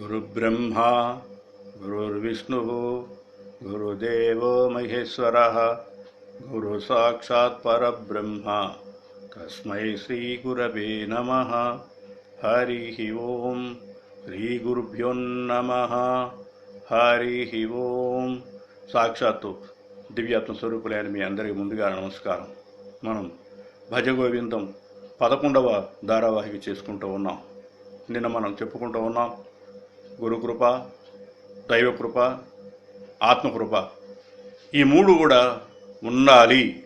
గురుబ్రహ్మా గురుర్విష్ణు గురుదేవ మహేశ్వర గురు సాక్షాత్ పరబ్రహ్మ తస్మై శ్రీగురవే నమ హరి ఓం శ్రీ శ్రీగురుభ్యోన్నమ హరి ఓం సాక్షాత్తు దివ్యాత్మ స్వరూపులైన మీ అందరికీ ముందుగా నమస్కారం. మనం భజగోవిందం పదకొండవ ధారావాహిక చేసుకుంటూ ఉన్నాం. నిన్న మనం చెప్పుకుంటూ ఉన్నాం గురుకృప దైవకృప ఆత్మకృప. ఈ మూడు కూడా ఉండాలి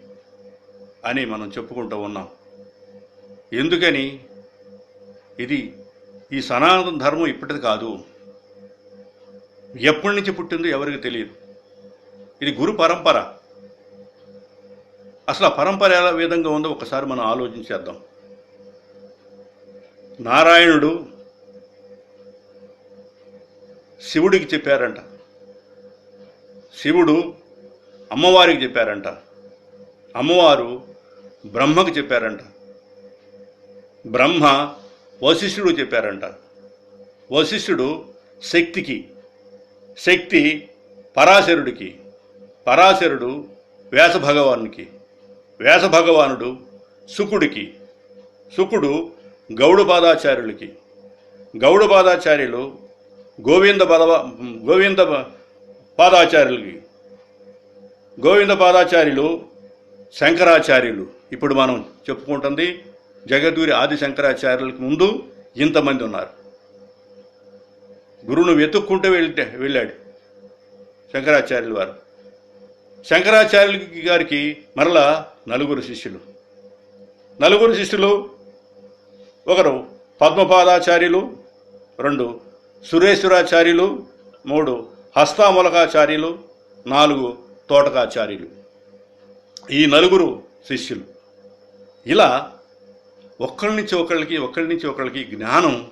అని మనం చెప్పుకుంటూ ఉన్నాం. ఎందుకని? ఇది ఈ సనాతన ధర్మం ఇప్పటిది కాదు. ఎప్పటి నుంచి పుట్టిందో ఎవరికి తెలియదు. ఇది గురు పరంపర. అసలు ఆ పరంపర ఎలా విధంగా ఉందో ఒకసారి మనం ఆలోచించేద్దాం నారాయణుడు శివుడికి చెప్పారంట. శివుడు అమ్మవారికి చెప్పారంట. అమ్మవారు బ్రహ్మకు చెప్పారంట. బ్రహ్మ వశిష్ఠుడు చెప్పారంట. వశిష్ఠుడు శక్తికి శక్తి పరాశరుడికి పరాశరుడు వ్యాస భగవానునికి వ్యాస భగవానుడు శుకుడికి శుకుడు గోవింద బలవ గోవింద పాదాచార్యులకి. గోవింద పాదాచార్యులు శంకరాచార్యులు. ఇప్పుడు మనం చెప్పుకుంటుంది జగద్గురి ఆది శంకరాచార్యులకి ముందు ఇంతమంది ఉన్నారు. గురువును వెతుక్కుంటూ వెళ్తే వెళ్ళాడు శంకరాచార్యులు వారు. శంకరాచార్యుల గారికి మరలా నలుగురు శిష్యులు. నలుగురు శిష్యులు ఒకరు పద్మపాదాచార్యులు రెండు సురేశ్వరాచార్యులు మూడు హస్తాములకాచార్యులు నాలుగు తోటకాచార్యులు. ఈ నలుగురు శిష్యులు. ఇలా ఒకళ్ళ నుంచి ఒకళ్ళకి ఒకళ్ళ నుంచి ఒకళ్ళకి జ్ఞానం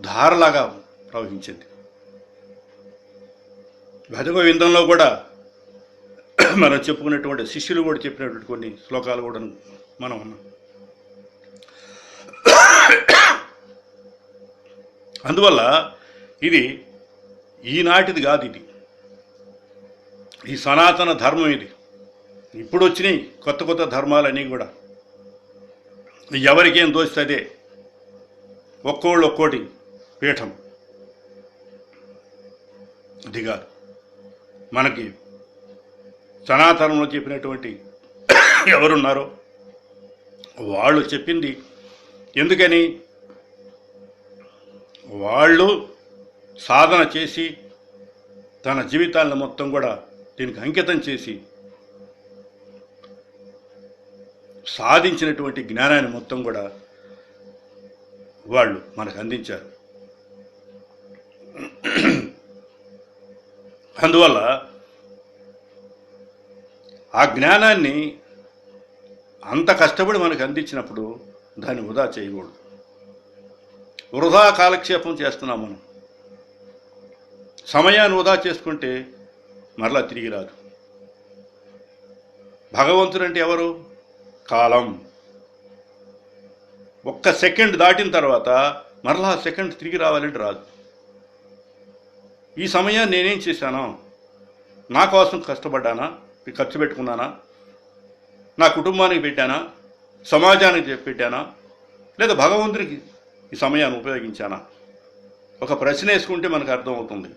ధారలాగా ప్రవహించింది. భజగోవిందంలో కూడా మనం చెప్పుకున్నటువంటి శిష్యులు కూడా చెప్పినటువంటి కొన్ని శ్లోకాలు కూడా మనం ఉన్నాం. అందువల్ల ఇది ఈనాటిది కాదు ఇది. ఈ సనాతన ధర్మం ఇది. ఇప్పుడు వచ్చినాయి కొత్త కొత్త ధర్మాలన్నీ కూడా. ఎవరికేం దోస్తే ఒక్కోళ్ళు ఒక్కోటి పీఠం. ఇది కాదు. మనకి సనాతనంలో చెప్పినటువంటి ఎవరున్నారో వాళ్ళు చెప్పింది. ఎందుకని? వాళ్ళు సాధన చేసి తన జీవితాలను మొత్తం కూడా దీనికి అంకితం చేసి సాధించినటువంటి జ్ఞానాన్ని మొత్తం కూడా వాళ్ళు మనకు అందించారు. అందువల్ల ఆ జ్ఞానాన్ని అంత కష్టపడి మనకు అందించినప్పుడు దాన్ని వృధా చేయకూడదు. వృధా కాలక్షేపం చేస్తున్నాం మనం. సమయాన్ని వృధా చేసుకుంటే మరలా తిరిగి రాదు. భగవంతుడు అంటే ఎవరు? కాలం. ఒక్క సెకండ్ దాటిన తర్వాత మరలా ఆ సెకండ్ తిరిగి రావాలంటే రాదు. ఈ సమయాన్ని నేనేం చేశాను? నా కోసం కష్టపడ్డానా? ఖర్చు పెట్టుకున్నానా? నా కుటుంబానికి పెట్టానా? సమాజానికి పెట్టానా? లేదా భగవంతునికి ఈ సమయాన్ని ఉపయోగించానా? ఒక ప్రశ్న వేసుకుంటే మనకు అర్థమవుతుంది.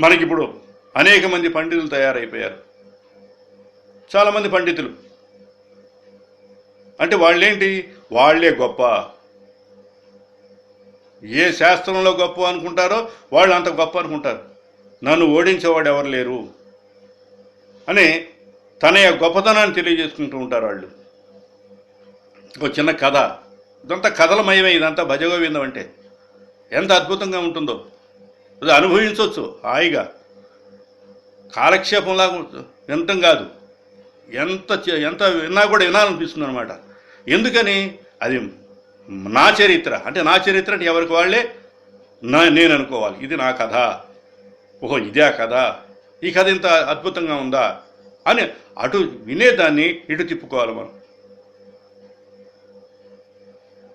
మనకిప్పుడు అనేక మంది పండితులు తయారైపోయారు. చాలామంది పండితులు. అంటే వాళ్ళేంటి? వాళ్ళే గొప్ప. ఏ శాస్త్రంలో గొప్ప అనుకుంటారో వాళ్ళు అంత గొప్ప అనుకుంటారు. నన్ను ఓడించేవాడు ఎవరు లేరు? అని తన యొక్క గొప్పతనాన్ని తెలియజేసుకుంటూ ఉంటారు వాళ్ళు. ఒక చిన్న కథ. ఇదంతా కథలమయమే ఇదంతా భజగోవిందం అంటే. ఎంత అద్భుతంగా ఉంటుందో. అది అనుభవించవచ్చు హాయిగా. కాలక్షేపంలాగా వినటం కాదు. ఎంత చే- ఎంత విన్నా కూడా వినాలనిపిస్తుంది అనమాట ఎందుకని? అది నా చరిత్ర. అంటే నా చరిత్ర అంటే ఎవరికి వాళ్ళే? నా నేను అనుకోవాలి. ఇది నా కథ. ఓహో ఇదే కథ. ఈ కథ ఇంత అద్భుతంగా ఉందా? అని అటు వినేదాన్ని ఇటు తిప్పుకోవాలి మనం.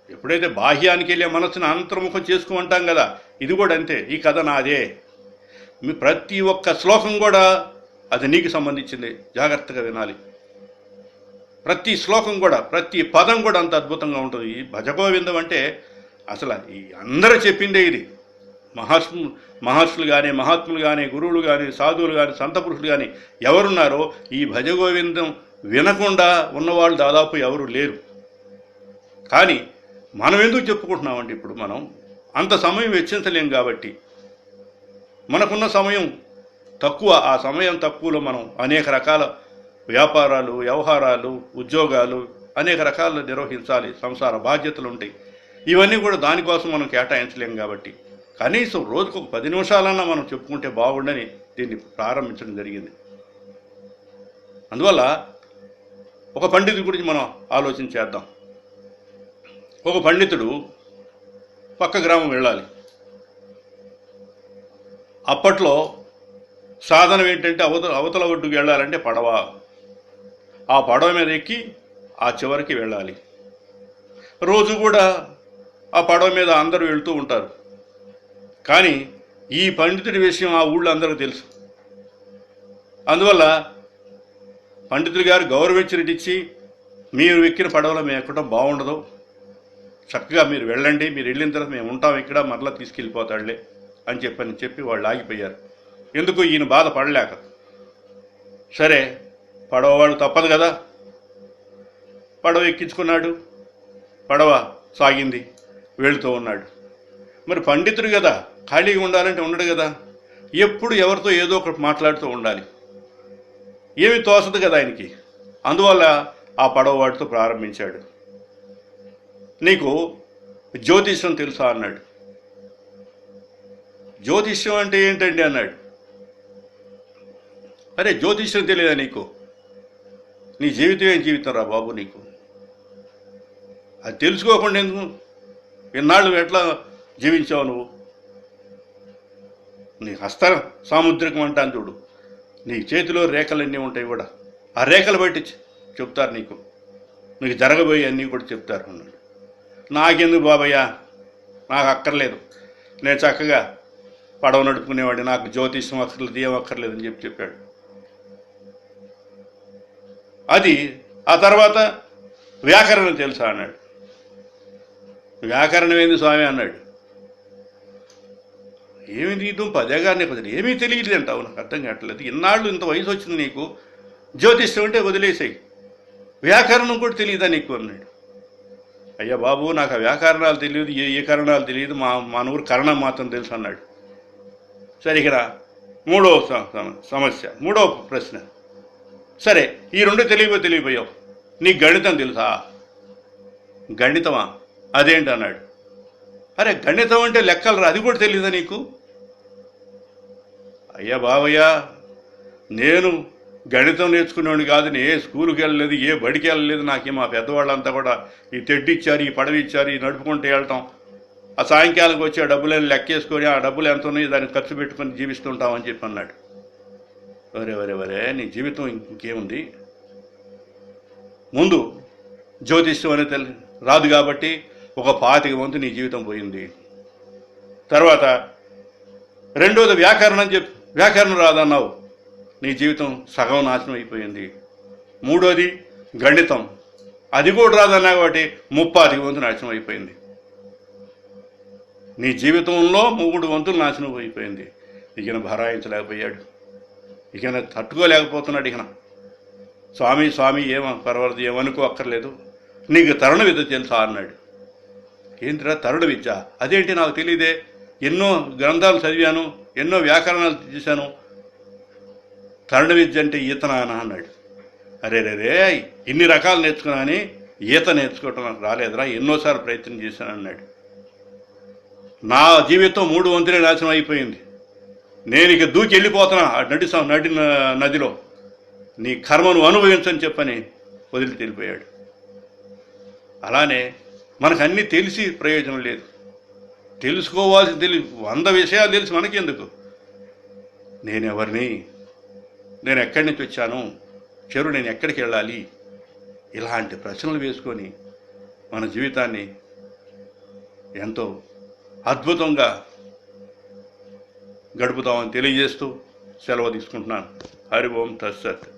ఎప్పుడైతే బాహ్యానికి వెళ్ళే మనసుని అంతర్ముఖం చేసుకుంటాం కదా ఇది కూడా అంతే ఈ కథ నాదే. మీ ప్రతి ఒక్క శ్లోకం కూడా అది నీకు సంబంధించింది. జాగ్రత్తగా వినాలి. ప్రతి శ్లోకం కూడా ప్రతి పదం కూడా అంత అద్భుతంగా ఉంటుంది. ఈ భజగోవిందం అంటే అసలు ఈ అందరూ చెప్పిందే ఇది. మహాత్ము మహర్షులు కానీ మహాత్ములు కానీ గురువులు కానీ సాధువులు కానీ సంత పురుషులు కానీ ఎవరున్నారో ఈ భజగోవిందం వినకుండా ఉన్నవాళ్ళు దాదాపు ఎవరు లేరు. కానీ మనం ఎందుకు చెప్పుకుంటున్నామండి ఇప్పుడు మనం? అంత సమయం వెచ్చించలేం కాబట్టి. మనకున్న సమయం తక్కువ ఆ సమయం తక్కువలో మనం అనేక రకాల వ్యాపారాలు వ్యవహారాలు ఉద్యోగాలు అనేక రకాలు నిర్వహించాలి. సంసార బాధ్యతలు ఉంటాయి. ఇవన్నీ కూడా దానికోసం మనం కేటాయించలేం కాబట్టి. కనీసం రోజుకు ఒక పది నిమిషాలన్నా మనం చెప్పుకుంటే బాగుండని దీన్ని ప్రారంభించడం జరిగింది. అందువల్ల ఒక పండితుడి గురించి మనం ఆలోచించేద్దాం ఒక పండితుడు పక్క గ్రామం వెళ్ళాలి. అప్పట్లో సాధనం ఏంటంటే అవతల అవతల ఒడ్డుకు వెళ్ళాలంటే పడవ. ఆ పడవ మీద ఎక్కి ఆ చివరికి వెళ్ళాలి. రోజు కూడా ఆ పడవ మీద అందరూ వెళ్తూ ఉంటారు. కానీ ఈ పండితుడి విషయం ఆ ఊళ్ళో అందరికీ తెలుసు. అందువల్ల పండితులు గారు గౌరవించినట్టు ఇచ్చి మీరు ఎక్కిన పడవలో మేము ఎక్కడం బాగుండదు. చక్కగా మీరు వెళ్ళండి మీరు వెళ్ళిన తర్వాత మేము ఉంటాం ఇక్కడ మరలా తీసుకెళ్ళిపోతాడులే అని చెప్పని చెప్పి వాళ్ళు ఆగిపోయారు. ఎందుకు ఈయన బాధ పడలేక? సరే పడవ వాళ్ళు తప్పదు కదా. పడవ ఎక్కించుకున్నాడు. పడవ సాగింది వెళుతూ ఉన్నాడు. మరి పండితుడు కదా ఖాళీగా ఉండాలంటే ఉండడు కదా. ఎప్పుడు ఎవరితో ఏదో ఒకటి మాట్లాడుతూ ఉండాలి. ఏమి తోసదు కదా ఆయనకి. అందువల్ల ఆ పడవ వాడితో ప్రారంభించాడు. నీకు జ్యోతిష్యం తెలుసా అన్నాడు. జ్యోతిష్యం అంటే ఏంటండి అన్నాడు. అరే జ్యోతిష్యం తెలియదా నీకు? నీ జీవితం ఏం జీవితం రా బాబు నీకు? అది తెలుసుకోకుండా ఎందుకు? ఇన్నాళ్ళు ఎట్లా జీవించావు నువ్వు? నీ హస్త సాముద్రికం అంటాను చూడు. నీ చేతిలో రేఖలన్నీ ఉంటాయి కూడా. ఆ రేఖలు బట్టి చెప్తారు నీకు. నీకు జరగబోయే అన్నీ కూడా చెప్తారు అన్నాడు. నాకెందుకు బాబయ్యా? నాకు అక్కర్లేదు. నేను చక్కగా పడవ నడుపుకునేవాడిని. నాకు జ్యోతిష్యం అక్కర్లేదు ఏం అక్కర్లేదు అని చెప్పి చెప్పాడు. అది ఆ తర్వాత వ్యాకరణం తెలుసా అన్నాడు. వ్యాకరణం ఏంది స్వామి అన్నాడు. ఏమి నీదు పదేగానే కుదిరి ఏమీ తెలియదు అంటావు నాకు అర్థం కావట్లేదు. ఇన్నాళ్ళు ఇంత వయసు వచ్చింది నీకు. జ్యోతిష్యం అంటే వదిలేసాయి. వ్యాకరణం కూడా తెలియదా నీకు అన్నాడు. అయ్యా బాబు నాకు ఆ వ్యాకరణాలు తెలియదు ఏ ఏ కరణాలు తెలియదు మా మన ఊరు కరణం మాత్రం తెలుసు అన్నాడు. సరే ఇక్కడ మూడవ సమస్య మూడవ ప్రశ్న. సరే ఈ రెండు తెలియబో తెలియపోయావు నీకు గణితం తెలుసా? గణితమా? అదేంటి అన్నాడు. అరే గణితం అంటే లెక్కలు రా అది కూడా తెలియదా నీకు? అయ్యా బావయ్యా నేను గణితం నేర్చుకునేవాడిని కాదు నేను ఏ స్కూల్కి వెళ్ళలేదు ఏ బడికి వెళ్ళలేదు నాకే మా పెద్దవాళ్ళంతా కూడా ఈ తెడ్డిచ్చారు ఈ పడవ ఇచ్చారు ఈ నడుపుకుంటూ వెళ్ళటం. ఆ సాయంకాలంకి వచ్చి ఆ డబ్బులను లెక్కేసుకొని ఆ డబ్బులు ఎంత ఉన్నాయి దాన్ని ఖర్చు పెట్టుకొని జీవిస్తుంటామని చెప్పి అన్నాడు. వరే వరే వరే నీ జీవితం ఇంకేముంది? ముందు జ్యోతిష్యం అనేది తెలి రాదు కాబట్టి ఒక పాతిక వంతు నీ జీవితం పోయింది. తర్వాత రెండోది వ్యాకరణం చెప్ వ్యాకరణం రాదన్నావు. నీ జీవితం సగం నాశనం అయిపోయింది. మూడోది గణితం. అది కూడా రాదన్నా కాబట్టి ముప్పాతిక వంతు నాశనం అయిపోయింది. నీ జీవితంలో మూడు వంతులు నాశనం అయిపోయింది. ఇకన భరాయించలేకపోయాడు. ఇకన తట్టుకోలేకపోతున్నాడు ఇకన స్వామి స్వామి ఏమ పర్వాలేదు ఏమనుకో అక్కర్లేదు. నీకు తరుణ విద్య తెలుసా అన్నాడు. ఏంటిరా తరుణ విద్య? అదేంటి నాకు తెలియదే ఎన్నో గ్రంథాలు చదివాను ఎన్నో వ్యాకరణాలు చేశాను తరుణ విద్య అంటే ఈతనా అన్నాడు. అరే రే రే ఇన్ని రకాలు నేర్చుకున్నాని ఈత నేర్చుకోవటం నాకు రాలేదురా ఎన్నోసార్లు ప్రయత్నం చేశాను అన్నాడు. నా జీవితం మూడు వంతులే నాశనం అయిపోయింది. నేను ఇక దూకి వెళ్ళిపోతున్నా ఆ నటి నదిలో. నీ కర్మను అనుభవించని చెప్పని వదిలి తెలిపోయాడు అలానే మనకు అన్నీ తెలిసి ప్రయోజనం లేదు. తెలుసుకోవాల్సి తెలి వంద విషయాలు తెలిసి మనకెందుకు? నేనెవరిని నేను ఎక్కడి నుంచి వచ్చాను చెరు నేను ఎక్కడికి వెళ్ళాలి? ఇలాంటి ప్రశ్నలు వేసుకొని మన జీవితాన్ని ఎంతో అద్భుతంగా గడుపుతామని తెలియజేస్తూ సెలవు తీసుకుంటున్నాను. హరి ఓం తత్సత్.